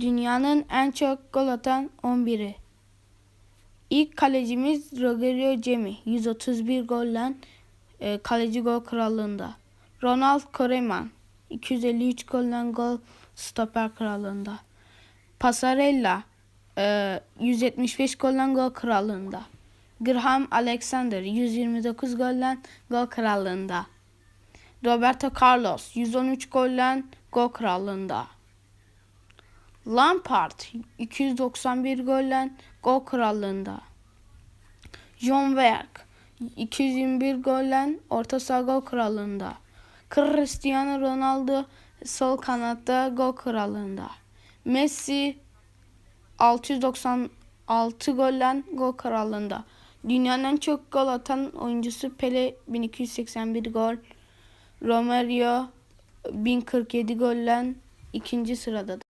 Dünyanın en çok gol atan 11'i. İlk kalecimiz Rogerio Cemi. 131 golle e, kaleci gol krallığında. Ronald Koeman. 253 golle gol stoper krallığında. Passarella. e, 175 golle gol krallığında. Graham Alexander. 129 golle gol krallığında. Roberto Carlos. 113 golle gol krallığında. Lampard 291 golle gol krallığında. John Werk 221 golle orta saha gol krallığında. Cristiano Ronaldo sol kanatta gol krallığında. Messi 696 golle gol krallığında. Dünyanın en çok gol atan oyuncusu Pele 1281 gol. Romario 1047 golle ikinci sırada.